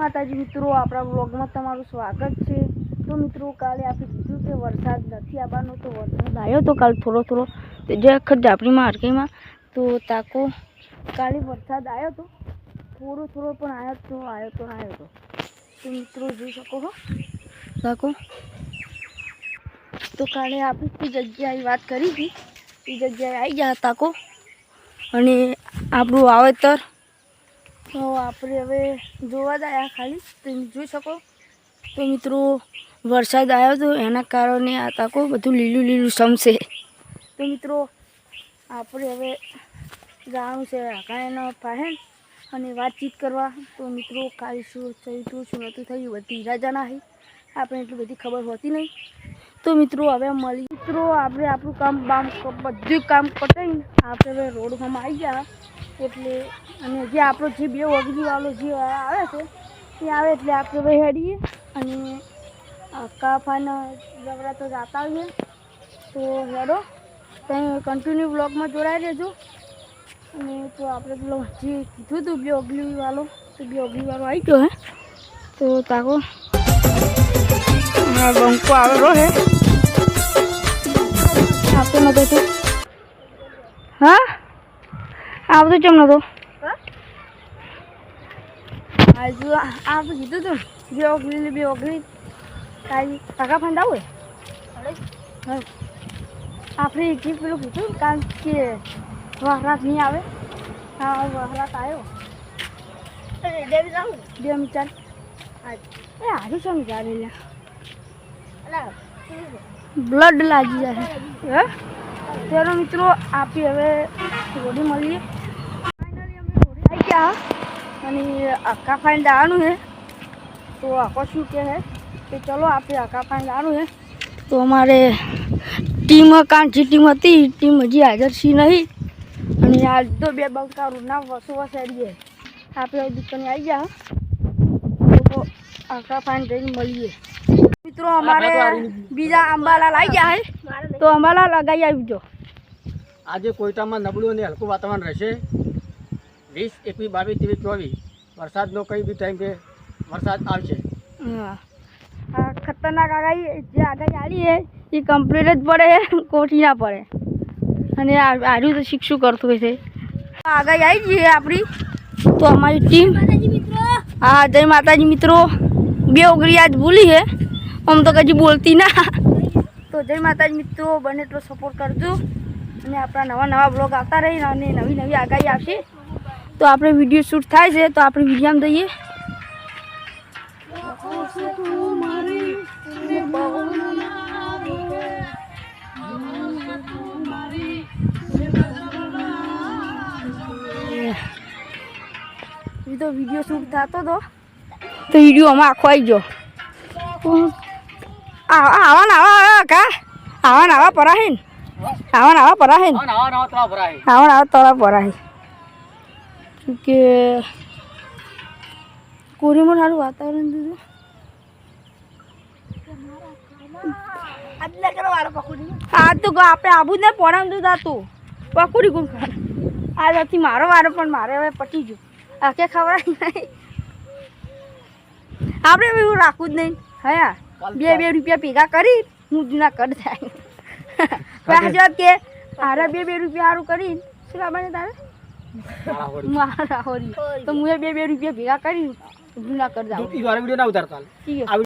માતાજી, મિત્રો, આપણા બ્લોગમાં તમારું સ્વાગત છે. તો મિત્રો, કાલે આપણે કીધું કે વરસાદ નથી આવવાનો, તો વરસાદ આવ્યો તો કાલે થોડો થોડો તે જે વખત આપણી માર્કેટમાં તો તાકો કાલે વરસાદ આવ્યો તો થોડો થોડો પણ આવ્યો તો આવ્યો તો આવ્યો તો. તો મિત્રો, જોઈ શકો છો તાકો. તો કાલે આપણે તે જગ્યાએ વાત કરી હતી. એ જગ્યાએ આવી ગયા તાકો અને આપણું વાવેતર તો આપણે હવે જોવા જ આવ્યા ખાલી. તમે જોઈ શકો. તો મિત્રો, વરસાદ આવ્યો તો એના કારણે આ તાકો બધું લીલું લીલું સમશે તો મિત્રો, આપણે હવે જવાનું છે આકાયાના પાસે અને વાતચીત કરવા. તો મિત્રો, કાલે શું થયું હતું શું નહોતું થયું? બધી રાજાના આપણે એટલી બધી ખબર હોતી નહીં. તો મિત્રો હવે મળી મિત્રો, આપણે આપણું કામ બામ બધું કામ પતાવીને આપણે હવે રોડમાં આવી ગયા. એટલે અને જે આપણો જે બે વગરીવાળો જે આવે છે, એ આવે એટલે આપણે હવે હેડીએ અને કાફાના જબરા તો જાતા હોઈએ. તો હેડો ત્યાં કન્ટિન્યુ બ્લોગમાં જોડાઈ રહેજો. અને તો આપણે પેલો જે કીધું હતું બે ઓગલીવાળો તો બે ઓગલીવાળો આવી ગયો હે. તો તાકો બંકો આવેલો હે. આપતો નતો તો હા આવતો કેમ નતો? આજુ આ તો કીધું તું બે ઓગળી ને બે ઓગળી કાલે કાકા ફંડ આવે હા. આપણે એક પેલું કીધું કારણ કે વહરાત નહીં આવે. હા વહરાત આવ્યો. બે મિચાર એ હારું છે મિચાર બ્લડ લાગી જાય. હે? તેનો મિત્રો આપી હવે હોળી મળીએ. આવી ગયા. અને આખા ફાઇન દાવાનું છે. તો આખો શું કહે છે? કે ચલો આપણે આખા ફાઇન દાવાનું છે. તો અમારે ટીમ કાંચી ટીમ હતી ટીમ હજી હાજર છે નહીં. અને આજ તો બે બંકારું ના વસો વસાડીએ આપણે દુકાને આવી ગયા. તો આખા ફાઇન જઈને મળીએ. મિત્રો અમારે બીજા અંબાલા લાવી ગયા છે તો અંબાલા લગાવી આવજો. આજે કોઈટામાં નબળું અને હલકું વાતાવરણ રહેશે. વીસ એકવીસ બાવીસ ત્રેવીસ ચોવીસ. વરસાદનો કઈ બી ટાઈમ કે વરસાદ આવશે. હા. ખતરનાક આગાહી જે આગાહી આવી છે એ કમ્પ્લીટ જ પડે કોઠી ના પડે. અને આવ્યું તો શિક્ષું કરતું હોય છે. આગાહી આવી જઈએ આપણી. તો અમારી ટીમ હા જય માતાજી મિત્રો. બે ઓગળી આજ ભૂલી છે આમ તો કજી બોલતી ના. તો જય માતાજી મિત્રો, બને એટલો સપોર્ટ કરજો. અને આપણા નવા નવા બ્લોગ આવતા રહે અને નવી નવી આગાહી આવશે. તો આપણે વીડિયો શૂટ થાય છે, તો આપણે વિડીયોમાં દઈએ તો વીડિયો શૂટ થતો હતો તો વીડિયો આમાં આખો આવી ગયો. આવા ને આવા આવા કા આવા ને આવા પરાહે ને આવા પરાહીન આવવાના પરાહે ને નવા નવા આવા ને તળા પરાહે કે કોરીમાં સારું વાતાવરણ દીધું આ તો આપણે આબુ જ ને પોણામ દૂધ હતું પકોડી કોણ આજ નથી મારો વારો પણ મારે હવે પટી ગયું આખે ખવડાય નહીં આપણે એવું રાખવું જ નહીં હયા બે બે રૂપિયા ભેગા કરી હું જૂના કર થાય. પાછળ કે આરે બે બે રૂપિયા સારું કરી. શું લાવવાને તારે? મારા હોરી તો હું બે બે રૂપિયા ભેગા કરી જૂના કર જાઉં. વીડિયો ના ઉતારતા ઠીક છે આવી